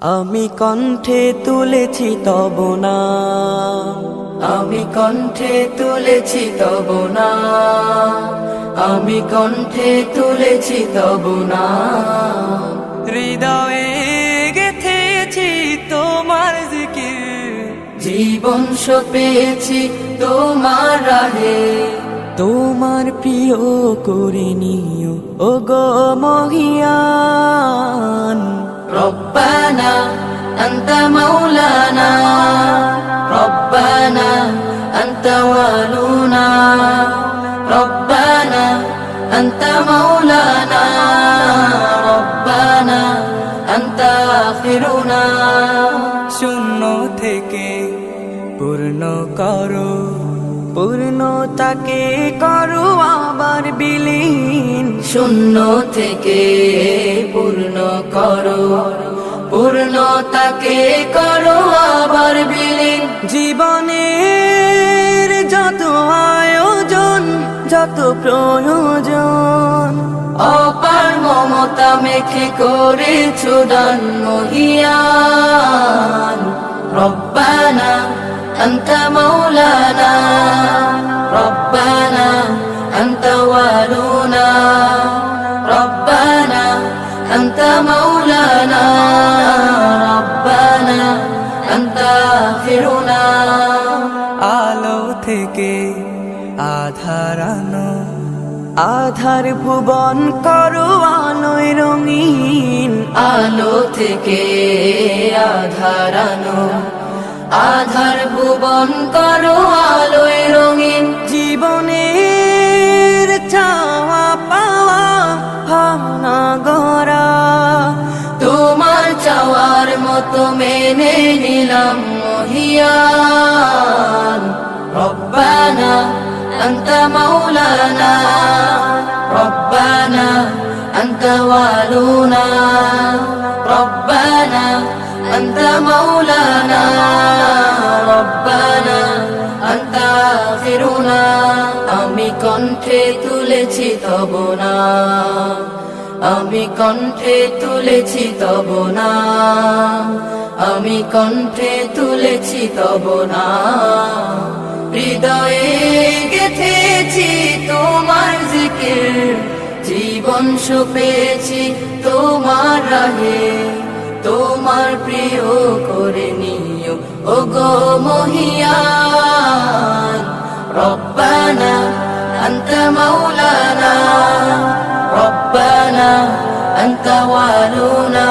আমি কণ্ঠে তুলেছি তব না আমি কণ্ঠে তুলেছি তব না আমি কণ্ঠে তুলেছি তব না হৃদয়ে গেথেছি তোমার জিকির। জীবন সপেছি তোমার রাহে। তোমার প্রিয় করে নিও ও গো মহিয়ান। রব্বানা أنت مولانا ربنا أنت والونا ربنا أنت مولانا ربنا أنت آخرنا শূন্য থেকে পূর্ণ করো পূর্ণতাকে করো আবার বিলীন শূন্য থেকে পূর্ণ করো পূর্ণতাকে করো আবার বিলীন জীবনের যত আয়োজন যত প্রয়োজন অপার মমতা মেখে করে চুদান মহিয়ান রব্বানা أنت مولانا ربنا أنت থেকে আধারানো আধার ভুবন করো আলোয় রঙিন। আলো থেকে আধারানো আধার ভুবন করো আলোয় রঙিন। জীবনের চাওয়া পাওয়া ভাবনা গড়া। তোমার চাওয়ার মতো মেনে নিলাম মহিয়ান রব্বানা أنت مولانا ربنا أنت والونا ربنا أنت مولانا ربنا أنت آخرنا আমি কণ্ঠে তুলেছি তব না আমি কণ্ঠে তুলেছি তব না আমি কণ্ঠে তুলেছি তব না হৃদয়ে গেথেছি তোমার জিকির জীবন সুপেছি তোমার রাহে তোমার প্রিয় করে নিও ও গো মহিয়ান রব্বানা أنت مولانا ربنا أنت والونا